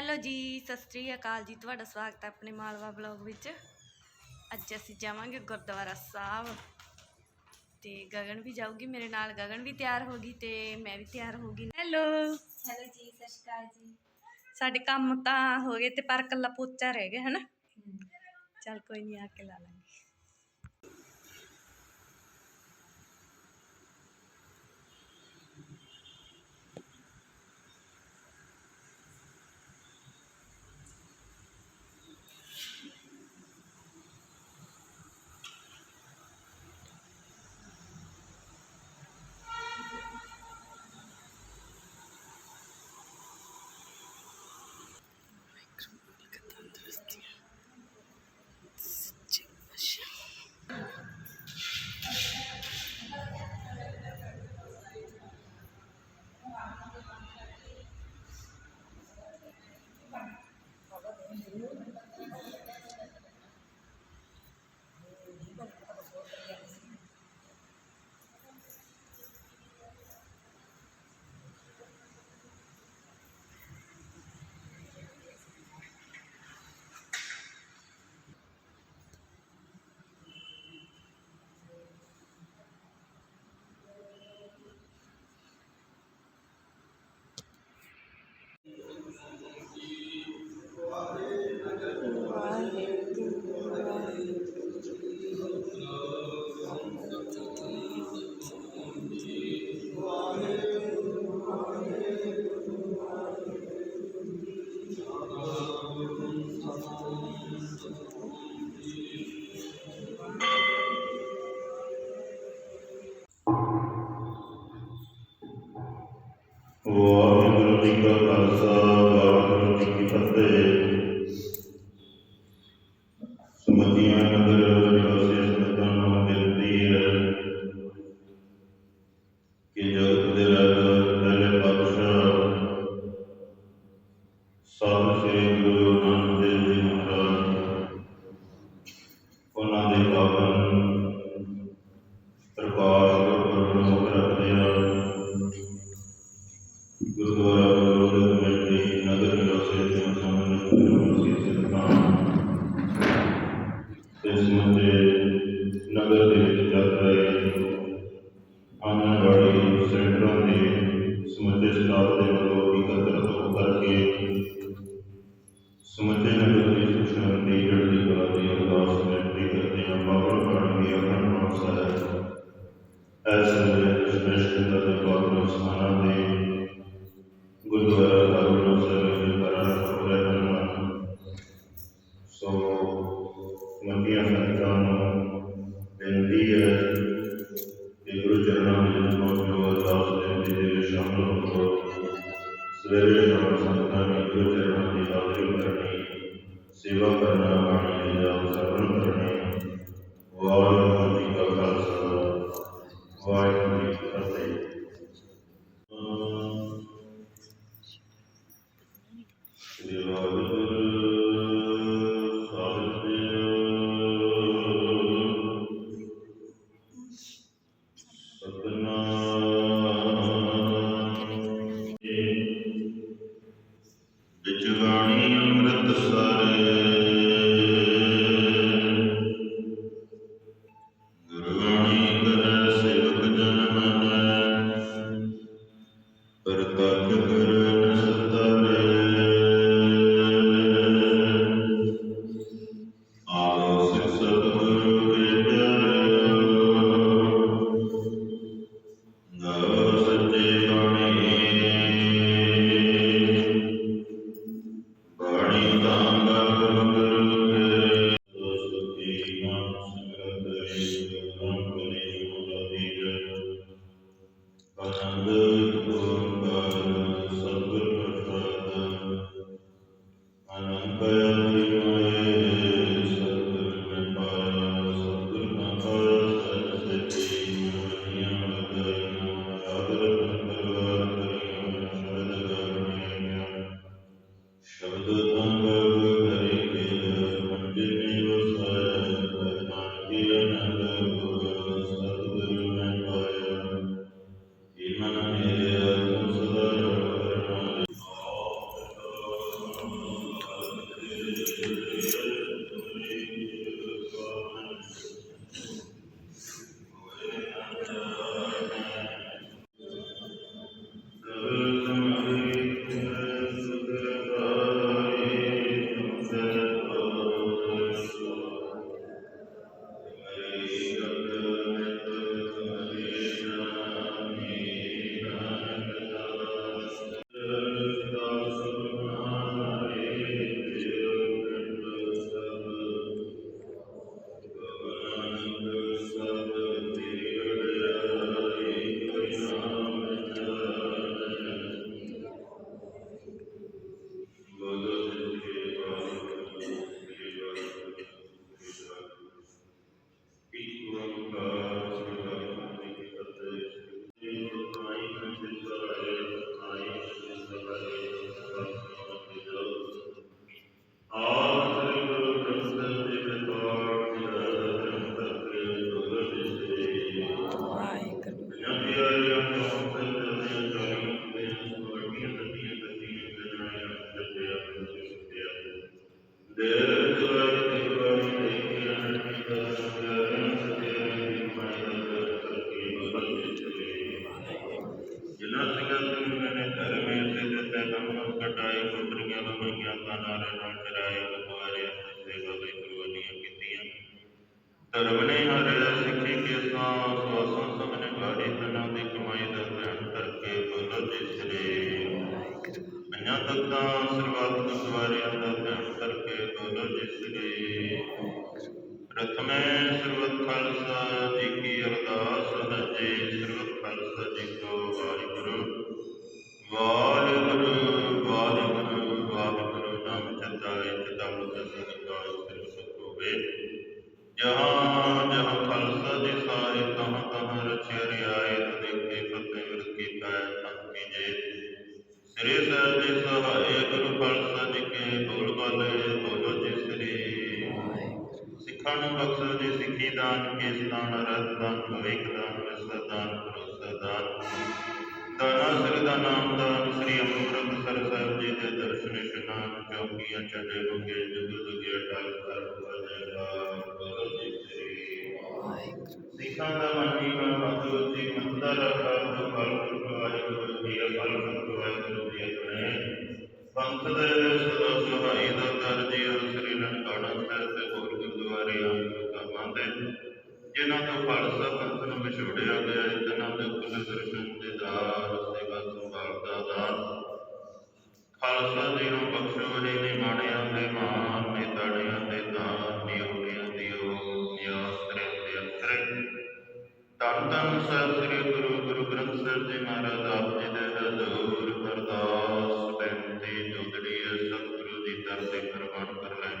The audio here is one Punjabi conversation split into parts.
ਹੈਲੋ ਜੀ ਸਤਿ ਸ੍ਰੀ ਅਕਾਲ ਜੀ। ਤੁਹਾਡਾ ਸਵਾਗਤ ਹੈ ਆਪਣੇ ਮਾਲਵਾ ਬਲੌਗ ਵਿੱਚ। ਅੱਜ ਅਸੀਂ ਜਾਵਾਂਗੇ ਗੁਰਦੁਆਰਾ ਸਾਹਿਬ। ਤੇ ਗਗਨ ਵੀ ਜਾਊਗੀ ਮੇਰੇ ਨਾਲ ਗਗਨ ਵੀ ਤਿਆਰ ਹੋ ਗਈ ਤੇ ਮੈਂ ਵੀ ਤਿਆਰ ਹੋ ਗਈ। ਹੈਲੋ। ਹੈਲੋ ਜੀ ਸਤਿ ਸ਼੍ਰੀ ਅਕਾਲ ਜੀ। ਸਾਡੇ ਕੰਮ ਤਾਂ ਹੋ ਗਏ ਤੇ ਪਰ ਕੱਲਾ ਪੋਚਾ ਰਹਿ ਗਿਆ ਹੈ ਨਾ ਚਲ ਕੋਈ ਨਹੀਂ ਆ ਕੇ ਲਾ ਲਾਂਗੇ। Lord. Amen. ਸ੍ਰੀ ਸਾਹਿਬ ਜੀ ਸਹਾਇ ਗੁਰੂ ਖਾਲਸਾ ਜੀ ਕੇ ਬੋਲ ਬਾਲੇ ਬੋਲੋ ਜੀ ਸ੍ਰੀ ਸਿੱਖਾਂ ਨੂੰ ਬਖਸ਼ੋ ਜੀ ਸਿੱਖੀ ਦਾਨ ਕੇਸ ਦਾਨ ਅਰਥ ਦਾਨ ਭਵਿਕ ਦਾਨ ਵਿਸਾ ਦਾਨ ਭਰੋਸਾ ਦਾਨ ਦਾਨਾ ਸਿਰ ਦਾ ਨਾਮ ਦਾਨ ਸ੍ਰੀ ਅੰਮ੍ਰਿਤਸਰ ਸਾਹਿਬ ਜੀ ਦੇ ਦਰਸ਼ਨ ਇਸ਼ਨਾਨ ਚੌਕੀਆਂ ਚੱਲੇ ਹੋਗੇ ਜੁਗ ਜੁਗ ਅਟਲ ਕਰ ਵਜੇਗਾ ਬੋਲੋ ਜੀ ਸ੍ਰੀ ਸਿੱਖਾਂ ਦਾ ਮਨੀ ਮਹਦੂ ਜੀ ਮੰਦਰ ਹਰ ਜਿਨ੍ਹਾਂ ਤੋਂ ਖਾਲਸਾ ਪੰਥ ਨੂੰ ਵਿਛੋੜਿਆ ਗਿਆ ਹੈ ਜਿਨ੍ਹਾਂ ਦੇ ਕੁੱਲ ਦਰਸ਼ਨ ਦੇ ਦਾਰ ਸੇਵਾ ਸੰਭਾਲ ਦਾ ਦਾਨ ਖਾਲਸਾ ਜੀ ਨੂੰ ਸਤਿਗੁਰੂ ਜੀ ਦਰ ਤੇ ਪ੍ਰਵਾਨ ਕਰ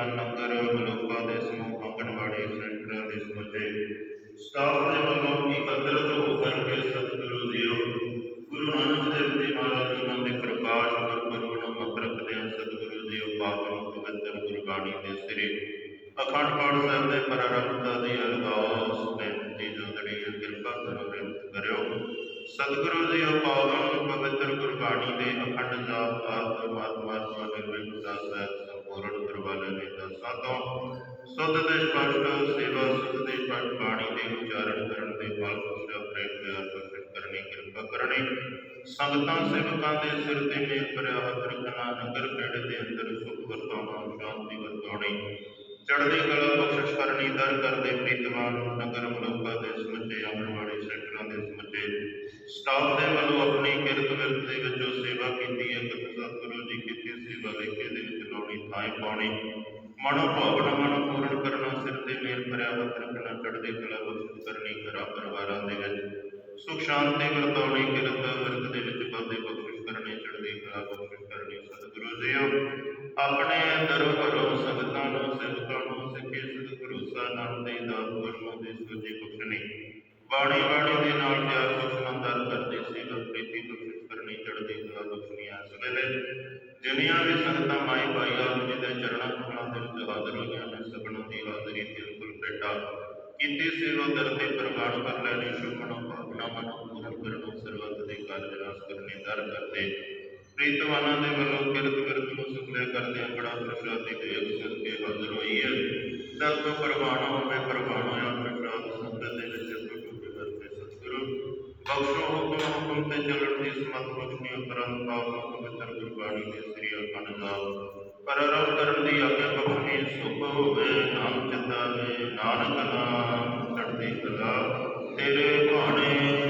ਪ੍ਰੀਤਮਾਨ ਨਗਰ ਮਲੋਕਾ ਦੇ ਸਮੂਹ ਆਂਗਣਵਾੜੀ ਸੈਂਟਰਾਂ ਦੇ ਸਮੁੱਚੇ ਸਟਾਫ ਦੇ ਵੱਲੋਂ ਇਕੱਤਰਤ ਹੋ ਕਰਕੇ ਸਤਿਗੁਰੂ ਜੀਓ ਗੁਰੂ ਨਾਨਕ ਦੇਵ ਜੀ ਮਹਾਰਾਜ ਉਹਨਾਂ ਦੇ ਪ੍ਰਕਾਸ਼ ਗੁਰਪੁਰਬ ਨੂੰ ਮੁੱਖ ਰੱਖਦਿਆਂ ਸਤਿਗੁਰੂ ਜੀਓ ਪਾਵਨ ਪਵਿੱਤਰ ਗੁਰਬਾਣੀ ਦੇ ਸਿਰੇ ਅਖੰਡ ਪਾਠ ਸਾਹਿਬ ਦੇ ਪ੍ਰਾਰੰਭਤਾ ਦੀ ਅਰਦਾਸ ਬੇਨਤੀ ਜੋਦੜੀ ਹੈ, ਕਿਰਪਾ ਕਰੋ ਬੇਨਤੀ ਕਰਿਓ। ਸਤਿਗੁਰੂ ਜੀ ਉਹ ਪਾਵਨ ਪਵਿੱਤਰ ਗੁਰਬਾਣੀ ਦੇ ਅਖੰਡ ਜਾਪ ਆਤ ਮਾਤਮਾ ਨਿਰਵਿਘਨ ਦਾ ਸਹਿਤ ਸੰਪੂਰਨ ਕਰਵਾ ਲੈਣੇ ਦਾ ਸਾਧੋ, ਸੁਧ ਦੇ ਸਪਸ਼ਟ, ਸੇਵਾ ਸੁਧ ਦੇ ਪਠ ਬਾਣੀ ਦੇ ਉਚਾਰਨ ਕਰਨ ਦੇ ਫਲ ਪੁਰਸ਼ਾ ਪ੍ਰੇਮ ਪਿਆਰ ਪ੍ਰਗਟ ਕਰਨੀ, ਕਿਰਪਾ ਕਰਨੀ। ਸੰਗਤਾਂ ਸੇਵਕਾਂ ਦੇ ਸਿਰ ਤੇ ਮੇਰ ਭਰਿਆ ਹੱਥ ਰੱਖਣਾ, ਨਗਰ ਖੇੜੇ ਦੇ ਅੰਦਰ ਸੁਖ ਵਰਤਾਉਣਾ, ਸ਼ਾਂਤੀ ਵਰਤਾਉਣੀ। ਚੜ੍ਹਦੀ ਕਲਾ ਬਖਸ਼ਿਸ਼ ਕਰਨੀ, ਦਰ ਕਰਦੇ ਪ੍ਰੀਤਮਾਨ, ਨਗਰ ਮਲੋਕਾ ਦੇ ਸਮੁੱਚੇ ਆਂਗਣਵਾੜੀ ਸੈਕਟਰਾਂ ਦੇ ਸਮੁੱਚੇ। ਸਟਾਫ ਦੇ ਵੱਲੋਂ ਆਪਣੀ ਕਿਰਤ ਵਿਰਤ ਦੇ ਵਿੱਚੋਂ ਸੇਵਾ ਕੀਤੀ ਹੈ ਕਿ ਸਤਿਗੁਰੂ ਜੀ ਕੀਤੀ, ਸੇਵਾ ਲੇਖੇ ਦੇ ਵਿੱਚ ਲਾਉਣੀ, ਥਾਂ ਪਾਉਣੀ। ਮਨੋ ਭਾਵਨਾ ਮਨੋ ਪੂਰਨ ਕਰਨਾ, ਸਿਰ ਤੇ ਮੇਲ ਭਰਿਆ ਹੱਥ ਰੱਖਣਾ ਚੜ੍ਹਦੀ ਕਲਾ ਬਖਸ਼ਿਸ਼ ਕਰਨੀ, ਘਰਾਂ ਪਰਿਵਾਰਾਂ ਦੇ ਵਿੱਚ ਸੁਖ ਸ਼ਾਂਤੀ ਵਰਤਾਉਣੀ, ਕਿਰਤ ਵਿਰਤ ਦੇ ਵਿੱਚ ਵਾਧੇ ਬਖਸ਼ਿਸ਼ ਕਰਨੀ, ਚੜ੍ਹਦੀ ਕਲਾ ਬਖਸ਼ਿਸ਼ ਕਰਨੀ, ਸਤਿਗੁਰੂ ਜੀਓ ਆਪਣੇ ਦਰੋਂ ਘਰੋਂ ਸੰਗਤਾਂ ਨੂੰ, ਸੇਵਕਾਂ ਨੂੰ, ਸਿੱਖੇ ਸਿੱਧ ਭਰੋਸਾ ਨਾਮ ਦੇ ਦਾਤ ਗੁਰਮੁਖ ਦੀ ਸੋਝੀ ਬਖਸ਼ਣੀ ਬਾਣੀ ਬਾਣੀ ਦੇ ਨਾਲ ਪਿਆਰ ਬਖਸ਼ਣਾ ਦਰ ਸੇਵਾ ਪ੍ਰੀਤੀ ਬਖਸ਼ਿਸ਼ ਕਰਨੀ, ਚੜ੍ਹਦੀ ਕਲਾ ਬਖਸ਼ਣੀ ਇਸ ਵੇਲੇ। ਜਿੰਨੀਆਂ ਵੀ ਸੰਗਤਾਂ ਮਾਈ ਭਾਈ ਆਪ ਜੀ ਦੇ ਚਰਨਾਂ ਹਾਜ਼ਰ ਹੋਈਆਂ ਨੇ ਸਭਨਾਂ ਦੀ ਹਾਜ਼ਰੀ ਬਿਲਕੁਲ ਭੇਟਾ ਕੀਤੀ ਸੇਵਾ ਦਰ ਤੇ ਕਰ ਲੈਣੀ ਸ਼ੁਭਨੋ ਭਾਵਨਾ ਮਨੋ ਪੂਰਨ ਕਰਨੋ ਸਰਬੱਤ ਦੇ ਕਾਰਜ ਰਾਸ ਕਰਨੇ, ਦਰ ਕਰਦੇ ਪ੍ਰੀਤਵਾਨਾਂ ਦੇ ਵੱਲੋਂ ਕਿਰਤ ਵਿਰਤ ਨੂੰ ਸੁਖਲੇ ਕਰਦਿਆਂ ਬੜਾ ਪ੍ਰਸ਼ਾਦੀ ਦੇਵ ਸਿਰ ਕੇ ਹਾਜ਼ਰ ਹੋਈ ਹੈ। ਦਰ ਤੋਂ ਪ੍ਰਵਾਨ ਹੋਵੇ ਪ੍ਰਵਾਨ ਹੋਇਆ ਪ੍ਰਸ਼ਾਦ ਸੰਗਤ ਦੇ ਵਿੱਚ ਟੁੱਟ ਕਰਕੇ ਸਤਿਗੁਰੂ। ਬਖਸ਼ੋ ਹੁਕਮ ਹੁਕਮ ਤੇ ਚੱਲਣ ਦੀ ਸਮਤ ਬਖਸ਼ਣੀ ਉਪਰੰਤ ਪਾਵਨ ਪਵਿੱਤਰ ਗੁਰਬਾਣੀ ਦੇ ਸ੍ਰੀ ਅਖੰਡ ਨਾਮ। ਪਰਰਵ ਕਰਨ ਦੀ ਆਗਿਆ ਸੁਖ ਹੋਵੇ ਨਾਮ ਚਿਤਾਵੇ ਨਾਨਕ ਨਾਮ ਚੜ੍ਹਦੀ ਕਲਾ ਤੇਰੇ ਭਾਣੇ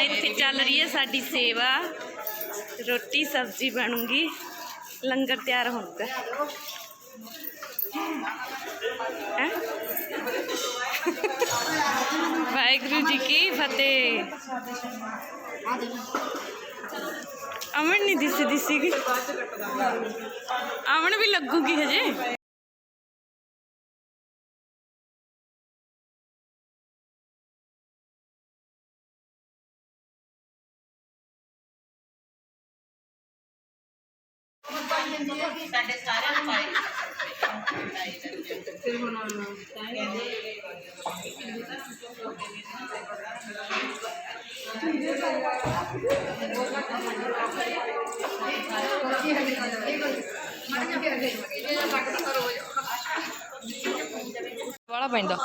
ਹੁਣ ਇੱਥੇ ਚੱਲ ਰਹੀ ਹੈ ਸਾਡੀ ਸੇਵਾ। ਰੋਟੀ, ਸਬਜ਼ੀ ਬਣੂਗੀ। ਲੰਗਰ ਤਿਆਰ ਹੋਊਗਾ। ਹੈਂ? ਵਾਹਿਗੁਰੂ ਜੀ ਕੀ ਫਤਿਹ। ਅਮਨ ਨਹੀਂ ਦਿਸੀ ਦਿਸੀਗੀ ਅਮਨ ਵੀ ਲੱਗੂਗੀ ਹਜੇ। ਵਾਲਾ ਪੈਂਦਾ।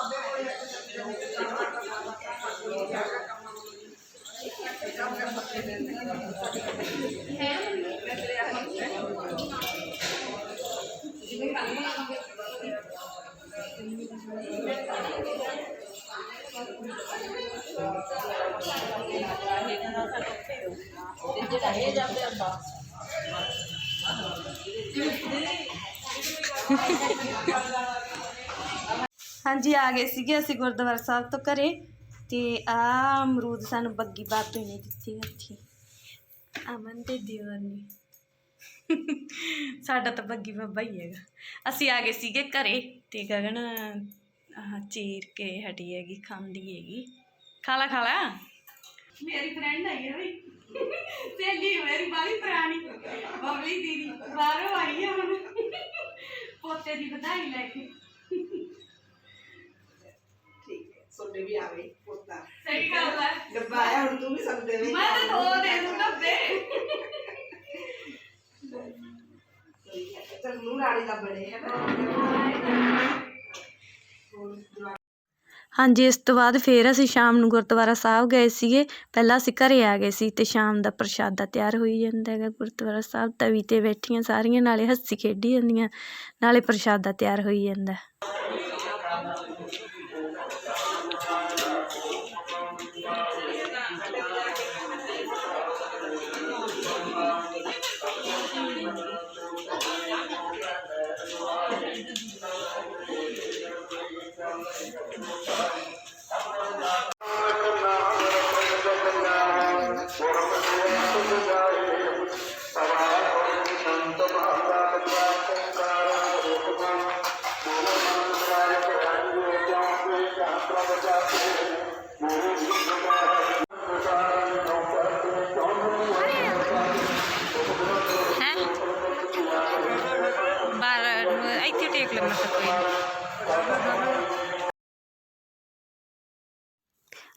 ਜੀ ਆ ਗਏ ਸੀਗੇ ਅਸੀਂ ਗੁਰਦੁਆਰਾ ਸਾਹਿਬ ਤੋਂ ਘਰੇ ਤੇ ਆ ਅਮਰੂਦ ਸਾਨੂੰ ਬੱਗੀ ਬਾਬੇ ਨੇ ਦਿੱਤੀ ਹੱਥੀ ਅਮਨ ਤੇ ਦਿਓਰ ਨੇ। ਸਾਡਾ ਤਾਂ ਬੱਗੀ ਬਾਬਾ ਹੀ ਹੈਗਾ। ਅਸੀਂ ਆ ਗਏ ਸੀਗੇ ਘਰੇ ਤੇ ਗਗਨ, ਆਹ ਚੀਰ ਕੇ ਹਟੀ ਹੈਗੀ, ਖਾਂਦੀ ਹੈਗੀ। ਖਾਲਾ ਖਾਲਾ ਮੇਰੀ ਫਰੈਂਡ ਆਈ ਹੈ ਬਈ ਸਹੇਲੀ ਮੇਰੀ ਬਾਲੀ ਪੁਰਾਣੀ। ਬਬਲੀ ਦੀਦੀ, ਬਾਹਰੋਂ ਆਈ ਹੈ ਹੁਣ। ਪੋਤੇ ਦੀ ਵਧਾਈ ਲੈ ਕੇ। ਸੋਡੇ ਵੀ ਆ ਗਈ ਪੁੱਤਾ। ਸਹੀ ਗੱਲ ਹੈ। ਡੱਬਾ ਆਇਆ ਹੁਣ ਤੂੰ ਵੀ ਸਭ ਦੇ ਮੈਂ ਤਾਂ ਦੋ ਦੇ ਦੂੰ ਡੱਬੇ। ਚਲ ਨੂੰ ਰਾੜੀ ਦਾ ਬਣੇ ਹੈ ਨਾ। ਹਾਂਜੀ ਇਸ ਤੋਂ ਬਾਅਦ ਫੇਰ ਅਸੀਂ ਸ਼ਾਮ ਨੂੰ ਗੁਰਦੁਆਰਾ ਸਾਹਿਬ ਗਏ ਸੀਗੇ। ਪਹਿਲਾਂ ਅਸੀਂ ਘਰੇ ਆ ਗਏ ਸੀ ਤੇ ਸ਼ਾਮ ਦਾ ਪ੍ਰਸ਼ਾਦਾ ਤਿਆਰ ਹੋਈ ਜਾਂਦਾ ਹੈਗਾ ਗੁਰਦੁਆਰਾ ਸਾਹਿਬ। ਤਵੀ ਤੇ ਬੈਠੀਆਂ ਸਾਰੀਆਂ ਨਾਲੇ ਹੱਸੀ ਖੇਡੀ ਜਾਂਦੀਆਂ ਨਾਲੇ ਪ੍ਰਸ਼ਾਦਾ ਤਿਆਰ ਹੋਈ ਜਾਂਦਾ।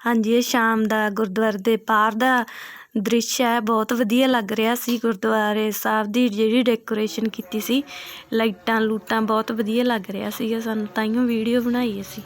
ਹਾਂਜੀ, ਇਹ ਸ਼ਾਮ ਦਾ ਗੁਰਦੁਆਰੇ ਦੇ ਬਾਹਰ ਦਾ ਦ੍ਰਿਸ਼ ਹੈ। ਬਹੁਤ ਵਧੀਆ ਲੱਗ ਰਿਹਾ ਸੀ ਗੁਰਦੁਆਰੇ ਸਾਹਿਬ ਦੀ ਜਿਹੜੀ ਡੈਕੋਰੇਸ਼ਨ ਕੀਤੀ ਸੀ। ਲਾਈਟਾਂ ਲੂਟਾਂ ਬਹੁਤ ਵਧੀਆ ਲੱਗ ਰਿਹਾ ਸੀਗਾ। ਸਾਨੂੰ ਤਾਈਓ ਵੀਡੀਓ ਬਣਾਈ ਅਸੀਂ।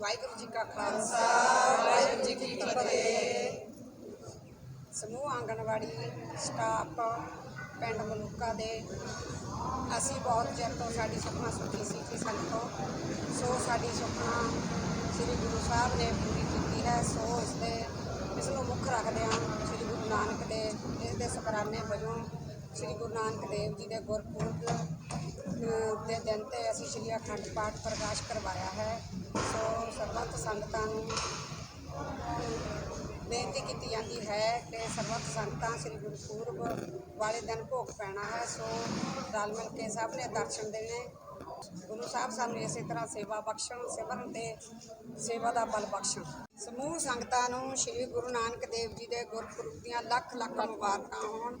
ਵਾਹਿਗੁਰੂ ਜੀ ਕਾ ਖਾਲਸਾ, ਵਾਹਿਗੁਰੂ ਜੀ ਕੀ ਫਤਿਹ। ਸਮੂਹ ਆਂਗਣਵਾੜੀ ਸਟਾਫ ਪਿੰਡ ਮਲੂਕਾ ਦੇ, ਅਸੀਂ ਬਹੁਤ ਚਿਰ ਤੋਂ ਸਾਡੀ ਸੁਖਨਾ ਸੁਖੀ ਸੀ ਕਿ ਸਾਡੇ ਤੋਂ ਸੋ ਸਾਡੀ ਸੁਖਨਾ ਸ੍ਰੀ ਗੁਰੂ ਸਾਹਿਬ ਨੇ ਪੂਰੀ ਕੀਤੀ ਹੈ, ਸੋ ਇਸ ਦੇ, ਇਸ ਨੂੰ ਮੁੱਖ ਰੱਖਦੇ ਹਾਂ ਸ੍ਰੀ ਗੁਰੂ ਨਾਨਕ ਦੇ, ਇਸ ਦੇ ਸ਼ੁਕਰਾਨੇ ਵਜੋਂ ਸ੍ਰੀ ਗੁਰੂ ਨਾਨਕ ਦੇਵ ਜੀ ਦੇ ਗੁਰਪੁਰਬ ਦੇ ਦਿਨ ਤੇ ਅਸੀਂ ਸ੍ਰੀ ਅਖੰਡ ਪਾਠ ਪ੍ਰਕਾਸ਼ ਕਰਵਾਇਆ ਹੈ। ਸੋ ਸਰਬੱਤ ਸੰਗਤਾਂ ਨੂੰ ਬੇਨਤੀ ਕੀਤੀ ਜਾਂਦੀ ਹੈ ਕਿ ਸਰਬੱਤ ਸੰਗਤਾਂ ਸ੍ਰੀ ਗੁਰਪੁਰਬ ਵਾਲੇ ਦਿਨ ਭੋਗ ਪੈਣਾ ਹੈ। ਸੋ ਰਲ ਮਿਲ ਕੇ ਸਭ ਨੇ ਦਰਸ਼ਨ ਦੇਣੇ। ਗੁਰੂ ਸਾਹਿਬ ਸਾਨੂੰ ਇਸੇ ਤਰ੍ਹਾਂ ਸੇਵਾ ਬਖਸ਼ਣ, ਸਿਮਰਨ ਤੇ ਸੇਵਾ ਦਾ ਬਲ ਬਖਸ਼ਣ। ਸਮੂਹ ਸੰਗਤਾਂ ਨੂੰ ਸ੍ਰੀ ਗੁਰੂ ਨਾਨਕ ਦੇਵ ਜੀ ਦੇ ਗੁਰਪੁਰਬ ਦੀਆਂ ਲੱਖ ਲੱਖ ਮੁਬਾਰਕਾਂ ਹੋਣ।